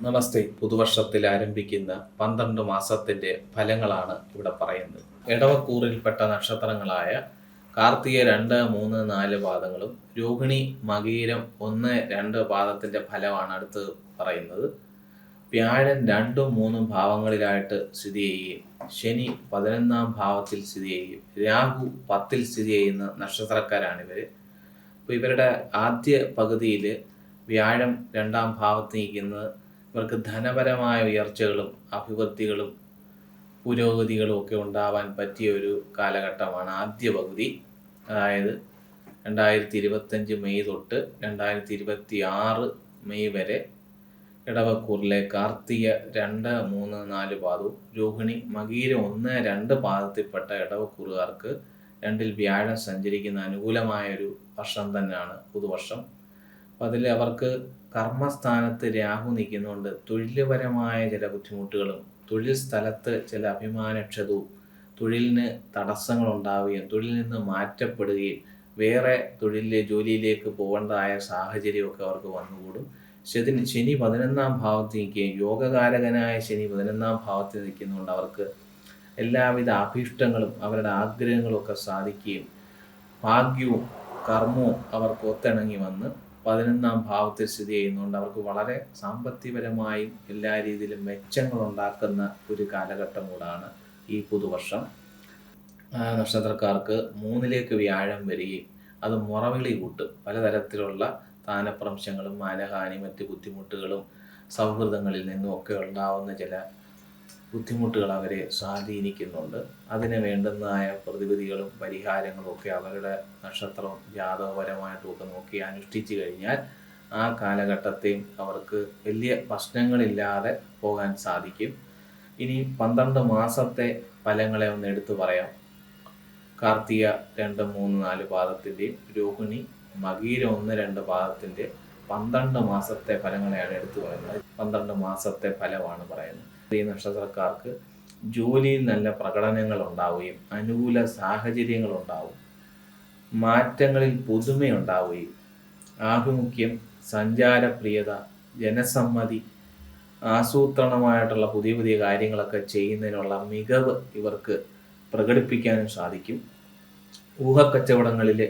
നമസ്തേ. പുതുവർഷത്തിൽ ആരംഭിക്കുന്ന പന്ത്രണ്ട് മാസത്തിന്റെ ഫലങ്ങളാണ് ഇവിടെ പറയുന്നത്. ഇടവക്കൂറിൽപ്പെട്ട നക്ഷത്രങ്ങളായ കാർത്തിക രണ്ട് മൂന്ന് നാല് പാദങ്ങളും രോഹിണി മകീരം ഒന്ന് രണ്ട് പാദത്തിന്റെ ഫലമാണ് അടുത്ത് പറയുന്നത്. വ്യാഴൻ രണ്ടും മൂന്നും ഭാവങ്ങളിലായിട്ട് സ്ഥിതി ചെയ്യുകയും ശനി പതിനൊന്നാം ഭാവത്തിൽ സ്ഥിതി ചെയ്യുകയും രാഹു പത്തിൽ സ്ഥിതി ചെയ്യുന്ന നക്ഷത്രക്കാരാണ് ഇവർ അപ്പോൾ ഇവരുടെ ആദ്യ പകുതിയിൽ വ്യാഴം രണ്ടാം ഭാവത്ത് നിൽക്കുന്നത് ഇവർക്ക് ധനപരമായ ഉയർച്ചകളും അഭിവൃദ്ധികളും പുരോഗതികളും ഒക്കെ ഉണ്ടാവാൻ പറ്റിയ ഒരു കാലഘട്ടമാണ് ആദ്യ പകുതി. അതായത് രണ്ടായിരത്തി ഇരുപത്തഞ്ച് മെയ് തൊട്ട് രണ്ടായിരത്തി ഇരുപത്തി ആറ് മെയ് വരെ ഇടവക്കൂറിലെ കാർത്തിക രണ്ട് മൂന്ന് നാല് പാദവും രോഹിണി മകീര ഒന്ന് രണ്ട് പാദത്തിൽപ്പെട്ട ഇടവക്കൂറുകാർക്ക് രണ്ടിൽ വ്യാഴം സഞ്ചരിക്കുന്ന അനുകൂലമായ ഒരു വർഷം തന്നെയാണ് പുതുവർഷം. അപ്പം അതിൽ അവർക്ക് കർമ്മസ്ഥാനത്ത് രാഹു നിൽക്കുന്നുണ്ട് തൊഴിൽപരമായ ചില ബുദ്ധിമുട്ടുകളും തൊഴിൽ സ്ഥലത്ത് ചില അഭിമാനക്ഷതവും തൊഴിലിന് തടസ്സങ്ങൾ ഉണ്ടാവുകയും തൊഴിലിൽ നിന്ന് മാറ്റപ്പെടുകയും വേറെ തൊഴിലിലെ ജോലിയിലേക്ക് പോകേണ്ടതായ സാഹചര്യമൊക്കെ അവർക്ക് വന്നുകൂടും. ശനി ശനി പതിനൊന്നാം ഭാവത്ത് നിൽക്കുകയും യോഗകാരകനായ ശനി പതിനൊന്നാം ഭാവത്തിൽ നിൽക്കുന്നതുകൊണ്ട് അവർക്ക് എല്ലാവിധ അഭീഷ്ടങ്ങളും അവരുടെ ആഗ്രഹങ്ങളും ഒക്കെ സാധിക്കുകയും ഭാഗ്യവും കർമ്മവും അവർക്ക് ഒത്തിണങ്ങി വന്ന് പതിനൊന്നാം ഭാവത്തിൽ സ്ഥിതി ചെയ്യുന്നുണ്ട് അവർക്ക് വളരെ സാമ്പത്തികപരമായും എല്ലാ രീതിയിലും മെച്ചങ്ങൾ ഉണ്ടാക്കുന്ന ഒരു കാലഘട്ടം കൂടാണ് ഈ പുതുവർഷം. നക്ഷത്രക്കാർക്ക് മൂന്നിലേക്ക് വ്യാഴം വരികയും അത് മുറവിളി കൂട്ടും. പലതരത്തിലുള്ള സ്ഥാനപ്രംശങ്ങളും മാനഹാനി മറ്റ് ബുദ്ധിമുട്ടുകളും സൗഹൃദങ്ങളിൽ നിന്നും ഒക്കെ ഉണ്ടാവുന്ന ചില ബുദ്ധിമുട്ടുകൾ അവരെ സ്വാധീനിക്കുന്നുണ്ട്. അതിന് വേണ്ടുന്നതായ പ്രതിവിധികളും പരിഹാരങ്ങളും ഒക്കെ അവരുടെ നക്ഷത്രവും ജാതകപരമായിട്ടും ഒക്കെ നോക്കി അനുഷ്ഠിച്ചു കഴിഞ്ഞാൽ ആ കാലഘട്ടത്തെയും അവർക്ക് വലിയ പ്രശ്നങ്ങളില്ലാതെ പോകാൻ സാധിക്കും. ഇനി പന്ത്രണ്ട് മാസത്തെ ഫലങ്ങളെ ഒന്ന് എടുത്തു പറയാം. കാർത്തിക രണ്ട് മൂന്ന് നാല് പാദത്തിന്റെയും രോഹിണി മകീര ഒന്ന് രണ്ട് പാദത്തിന്റെ പന്ത്രണ്ട് മാസത്തെ ഫലങ്ങളെയാണ് എടുത്തു പറയുന്നത്. പന്ത്രണ്ട് മാസത്തെ ഫലമാണ് പറയുന്നത്. ഈ നക്ഷത്രക്കാർക്ക് ജോലിയിൽ നല്ല പ്രകടനങ്ങൾ ഉണ്ടാവുകയും അനുകൂല സാഹചര്യങ്ങൾ ഉണ്ടാവും മാറ്റങ്ങളിൽ പുതുമയുണ്ടാവുകയും ആഭിമുഖ്യം സഞ്ചാരപ്രിയത ജനസമ്മതി ആസൂത്രണമായിട്ടുള്ള പുതിയ പുതിയ കാര്യങ്ങളൊക്കെ ചെയ്യുന്നതിനുള്ള മികവ് ഇവർക്ക് പ്രകടിപ്പിക്കാനും സാധിക്കും. ഊഹക്കച്ചവടങ്ങളിൽ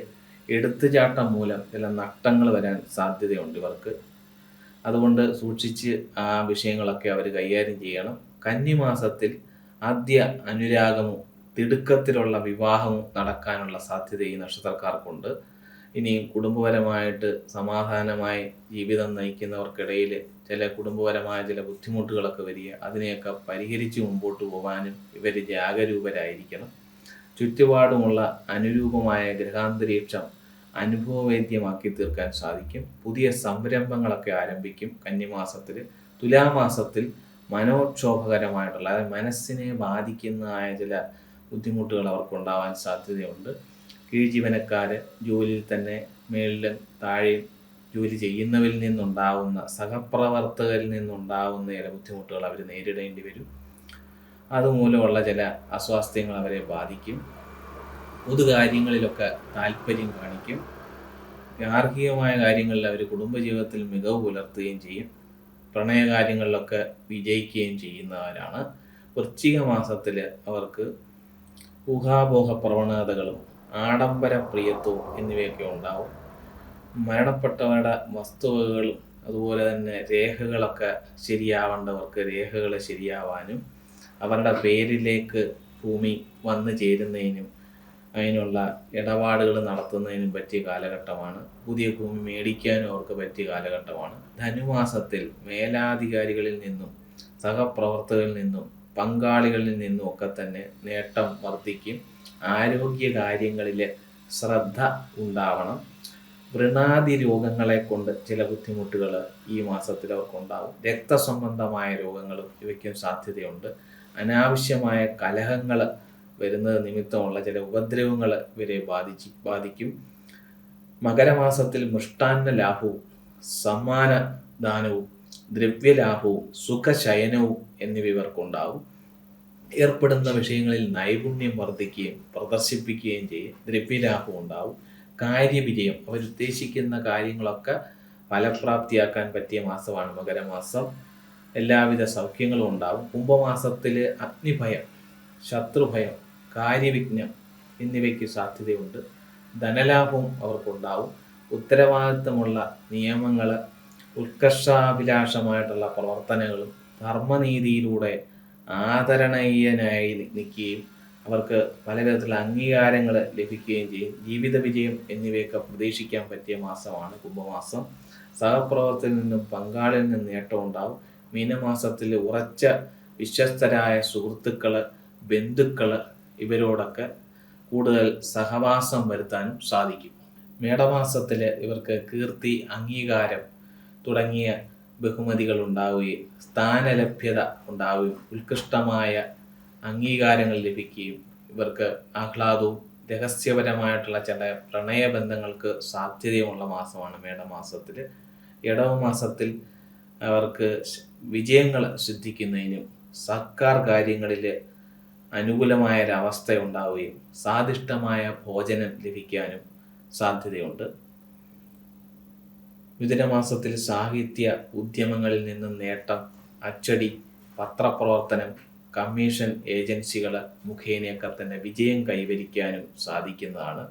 എടുത്തുചാട്ടം മൂലം ചില നഷ്ടങ്ങൾ വരാൻ സാധ്യതയുണ്ട് ഇവർക്ക്. അതുകൊണ്ട് സൂക്ഷിച്ച് ആ വിഷയങ്ങളൊക്കെ അവർ കൈകാര്യം ചെയ്യണം. കന്നിമാസത്തിൽ ആദ്യ അനുരാഗവും തിടുക്കത്തിലുള്ള വിവാഹവും നടക്കാനുള്ള സാധ്യത ഈ നക്ഷത്രക്കാർക്കുണ്ട്. ഇനി കുടുംബപരമായിട്ട് സമാധാനമായി ജീവിതം നയിക്കുന്നവർക്കിടയിൽ ചില കുടുംബപരമായ ചില ബുദ്ധിമുട്ടുകളൊക്കെ വരിക അതിനെയൊക്കെ പരിഹരിച്ച് മുമ്പോട്ട് പോകാനും ഇവർ ജാഗരൂപരായിരിക്കണം. ചുറ്റുപാടുമുള്ള അനുരൂപമായ ഗ്രഹാന്തരീക്ഷം അനുഭവവേദ്യമാക്കി തീർക്കാൻ സാധിക്കും. പുതിയ സംരംഭങ്ങളൊക്കെ ആരംഭിക്കും കന്നിമാസത്തിൽ തുലാമാസത്തിൽ മനോക്ഷോഭകരമായിട്ടുള്ള അതായത് മനസ്സിനെ ബാധിക്കുന്നതായ ചില ബുദ്ധിമുട്ടുകൾ അവർക്കുണ്ടാവാൻ സാധ്യതയുണ്ട്. കീഴ്ജീവനക്കാർ ജോലിയിൽ തന്നെ മേളിലും താഴെയും ജോലി ചെയ്യുന്നവരിൽ നിന്നുണ്ടാവുന്ന സഹപ്രവർത്തകരിൽ നിന്നുണ്ടാവുന്ന ചില ബുദ്ധിമുട്ടുകൾ അവർ നേരിടേണ്ടി വരും. അതുമൂലമുള്ള ചില അസ്വാസ്ഥ്യങ്ങൾ അവരെ ബാധിക്കും. പൊതുകാര്യങ്ങളിലൊക്കെ താല്പര്യം കാണിക്കും. ഗാർഹികമായ കാര്യങ്ങളിൽ അവർ കുടുംബജീവിതത്തിൽ മികവ് പുലർത്തുകയും ചെയ്യും. പ്രണയകാര്യങ്ങളിലൊക്കെ വിജയിക്കുകയും ചെയ്യുന്നവരാണ്. വൃശ്ചിക മാസത്തിൽ അവർക്ക് ഊഹാപോഹ പ്രവണതകളും ആഡംബര പ്രിയത്വവും എന്നിവയൊക്കെ ഉണ്ടാവും. മരണപ്പെട്ടവരുടെ വസ്തുവകകളും അതുപോലെ തന്നെ രേഖകളൊക്കെ ശരിയാവേണ്ടവർക്ക് രേഖകൾ ശരിയാവാനും അവരുടെ പേരിലേക്ക് ഭൂമി വന്നു ചേരുന്നതിനും അതിനുള്ള ഇടപാടുകൾ നടത്തുന്നതിനും പറ്റിയ കാലഘട്ടമാണ്. പുതിയ ഭൂമി മേടിക്കാനും അവർക്ക് പറ്റിയ കാലഘട്ടമാണ്. ധനുമാസത്തിൽ മേലാധികാരികളിൽ നിന്നും സഹപ്രവർത്തകരിൽ നിന്നും പങ്കാളികളിൽ നിന്നും ഒക്കെ തന്നെ നേട്ടം വർദ്ധിക്കും. ആരോഗ്യ കാര്യങ്ങളിൽ ശ്രദ്ധ ഉണ്ടാവണം. വൃണാദി രോഗങ്ങളെ കൊണ്ട് ചില ബുദ്ധിമുട്ടുകൾ ഈ മാസത്തിൽ അവർക്കുണ്ടാവും. രക്തസംബന്ധമായ രോഗങ്ങളും ഇവയ്ക്കും സാധ്യതയുണ്ട്. അനാവശ്യമായ കലഹങ്ങൾ വരുന്നത് നിമിത്തമുള്ള ചില ഉപദ്രവങ്ങൾ ഇവരെ ബാധിച്ച് ബാധിക്കും. മകരമാസത്തിൽ മൃഷ്ടാന്ന ലാഭവും സമ്മാന ദാനവും ദ്രവ്യലാഭവും സുഖശയനവും എന്നിവ ഇവർക്കുണ്ടാവും ഏർപ്പെടുന്ന വിഷയങ്ങളിൽ നൈപുണ്യം വർദ്ധിക്കുകയും പ്രദർശിപ്പിക്കുകയും ചെയ്യും. ദ്രവ്യലാഭം ഉണ്ടാവും കാര്യവിജയം അവരുദ്ദേശിക്കുന്ന കാര്യങ്ങളൊക്കെ ഫലപ്രാപ്തിയാക്കാൻ പറ്റിയ മാസമാണ് മകരമാസം. എല്ലാവിധ സൗഖ്യങ്ങളും ഉണ്ടാവും കുംഭമാസത്തിൽ അഗ്നിഭയം ശത്രുഭയം കാര്യവിഘ്നം എന്നിവയ്ക്ക് സാധ്യതയുണ്ട്. ധനലാഭവും അവർക്കുണ്ടാവും. ഉത്തരവാദിത്തമുള്ള നിയമങ്ങൾ ഉത്കർഷാഭിലാഷമായിട്ടുള്ള പ്രവർത്തനങ്ങളും ധർമ്മനീതിയിലൂടെ ആദരണീയനായി നിൽക്കുകയും അവർക്ക് പലതരത്തിലുള്ള അംഗീകാരങ്ങൾ ലഭിക്കുകയും ചെയ്യും. ജീവിത വിജയം എന്നിവയൊക്കെ പ്രതീക്ഷിക്കാൻ പറ്റിയ മാസമാണ് കുംഭമാസം. സഹപ്രവർത്തകരിൽ നിന്നും പങ്കാളിൽ നിന്നും നേട്ടം ഉണ്ടാവും. മീനമാസത്തിൽ ഉറച്ച വിശ്വസ്തരായ സുഹൃത്തുക്കൾ ബന്ധുക്കൾ ഇവരോടൊക്കെ കൂടുതൽ സഹവാസം വരുത്താനും സാധിക്കും. മേടമാസത്തിൽ ഇവർക്ക് കീർത്തി അംഗീകാരം തുടങ്ങിയ ബഹുമതികൾ ഉണ്ടാവുകയും സ്ഥാനലഭ്യത ഉണ്ടാവുകയും ഉത്കൃഷ്ടമായ അംഗീകാരങ്ങൾ ലഭിക്കുകയും ഇവർക്ക് ആഹ്ലാദവും രഹസ്യപരമായിട്ടുള്ള ചില പ്രണയബന്ധങ്ങൾക്ക് സാധ്യതയുമുള്ള മാസമാണ് മേടമാസത്തിൽ ഇടവ മാസത്തിൽ അവർക്ക് വിജയങ്ങൾ സിദ്ധിക്കുന്നതിനും സർക്കാർ കാര്യങ്ങളിൽ അനുകൂലമായ ഒരവസ്ഥ ഉണ്ടാവുകയും സ്വാദിഷ്ടമായ ഭോജനം ലഭിക്കാനും സാധ്യതയുണ്ട്. മിഥുനമാസത്തിൽ സാഹിത്യ ഉദ്യമങ്ങളിൽ നിന്നും നേട്ടം അച്ചടി പത്രപ്രവർത്തനം കമ്മീഷൻ ഏജൻസികൾ മുഖേനയൊക്കെ തന്നെ വിജയം കൈവരിക്കാനും സാധിക്കുന്നതാണ്.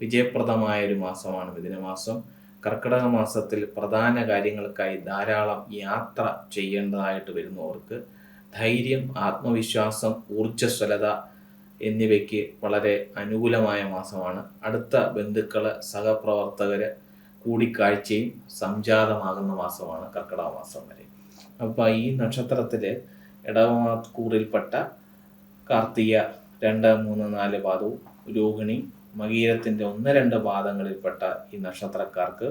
വിജയപ്രദമായ ഒരു മാസമാണ് മിഥുനമാസം. കർക്കിടക മാസത്തിൽ പ്രധാന കാര്യങ്ങൾക്കായി ധാരാളം യാത്ര ചെയ്യേണ്ടതായിട്ട് വരുന്നവർക്ക് ധൈര്യം ആത്മവിശ്വാസം ഊർജസ്വലത എന്നിവയ്ക്ക് വളരെ അനുകൂലമായ മാസമാണ്. അടുത്ത ബന്ധുക്കൾ സഹപ്രവർത്തകര് കൂടിക്കാഴ്ചയും സംജാതമാകുന്ന മാസമാണ് കർക്കിടക മാസം വരെ. അപ്പോൾ ഈ നക്ഷത്രത്തിൽ ഇടവമാക്കൂറിൽപ്പെട്ട കാർത്തിക രണ്ട് മൂന്ന് നാല് പാദവും രോഹിണി മകീരത്തിന്റെ ഒന്ന് രണ്ട് പാദങ്ങളിൽപ്പെട്ട ഈ നക്ഷത്രക്കാർക്ക്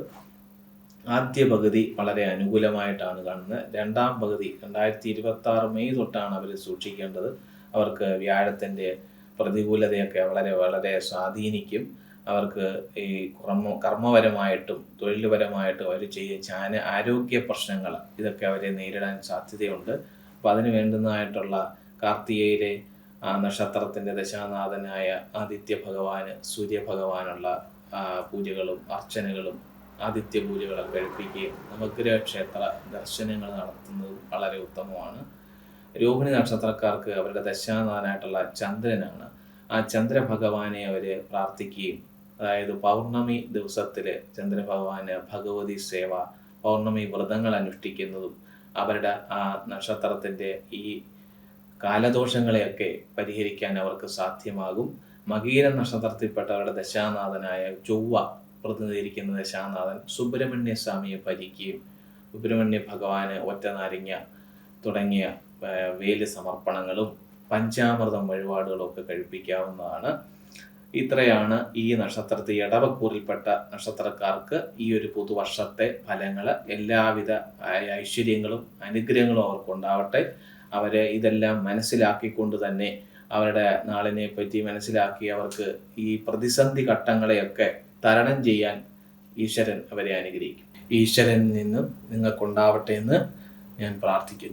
ആദ്യ പകുതി വളരെ അനുകൂലമായിട്ടാണ് കാണുന്നത്. രണ്ടാം പകുതി രണ്ടായിരത്തി ഇരുപത്തി ആറ് മെയ് തൊട്ടാണ് അവർ സൂക്ഷിക്കേണ്ടത്. അവർക്ക് വ്യാഴത്തിന്റെ പ്രതികൂലതയൊക്കെ വളരെ വളരെ സ്വാധീനിക്കും. അവർക്ക് ഈ കർമ്മ കർമ്മപരമായിട്ടും തൊഴിൽപരമായിട്ടും അവർ ചെയ്യ ചാന ആരോഗ്യ പ്രശ്നങ്ങൾ ഇതൊക്കെ അവരെ നേരിടാൻ സാധ്യതയുണ്ട്. അപ്പം അതിന് വേണ്ടുന്നതായിട്ടുള്ള കാർത്തികയിലെ നക്ഷത്രത്തിന്റെ ദശാനാഥനായ ആദിത്യ ഭഗവാന് സൂര്യഭഗവാനുള്ള പൂജകളും അർച്ചനകളും ആദിത്യ പൂജകളെ കഴിപ്പിക്കുകയും നവഗ്രഹ ക്ഷേത്ര ദർശനങ്ങൾ നടത്തുന്നത് വളരെ ഉത്തമമാണ്. രോഹിണി നക്ഷത്രക്കാർക്ക് അവരുടെ ദശാനാഥനായിട്ടുള്ള ചന്ദ്രനാണ്. ആ ചന്ദ്രഭഗവാനെ അവർ പ്രാർത്ഥിക്കുകയും അതായത് പൗർണമി ദിവസത്തിൽ ചന്ദ്രഭഗവാന് ഭഗവതി സേവ പൗർണമി വ്രതങ്ങൾ അനുഷ്ഠിക്കുന്നതും അവരുടെ ആ നക്ഷത്രത്തിന്റെ ഈ കാലദോഷങ്ങളെയൊക്കെ പരിഹരിക്കാൻ അവർക്ക് സാധ്യമാകും. മകീര നക്ഷത്രത്തിൽപ്പെട്ടവരുടെ ദശാനാഥനായ ചൊവ്വ പ്രതിനിധീകരിക്കുന്ന ശാന്താതൻ സുബ്രഹ്മണ്യ സ്വാമിയെ ഭരിക്കുകയും സുബ്രഹ്മണ്യ ഭഗവാന് ഒറ്റ നാരങ്ങ തുടങ്ങിയ വേൽ സമർപ്പണങ്ങളും പഞ്ചാമൃതം വഴിപാടുകളും ഒക്കെ കഴിപ്പിക്കാവുന്നതാണ്. ഇത്രയാണ് ഈ നക്ഷത്രത്തിൽ ഇടവക്കൂറിൽപ്പെട്ട നക്ഷത്രക്കാർക്ക് ഈ ഒരു പുതുവർഷത്തെ ഫലങ്ങൾ എല്ലാവിധ ഐശ്വര്യങ്ങളും അനുഗ്രഹങ്ങളും അവർക്കുണ്ടാവട്ടെ അവരെ ഇതെല്ലാം മനസ്സിലാക്കിക്കൊണ്ട് തന്നെ അവരുടെ നാളിനെ പറ്റി മനസ്സിലാക്കി അവർക്ക് ഈ പ്രതിസന്ധി ഘട്ടങ്ങളെയൊക്കെ തരണം ചെയ്യാൻ ഈശ്വരൻ അവരെ അനുഗ്രഹിക്കും. ഈശ്വരനിൽ നിന്നും നിങ്ങൾക്കുണ്ടാവട്ടെ എന്ന് ഞാൻ പ്രാർത്ഥിക്കുന്നു.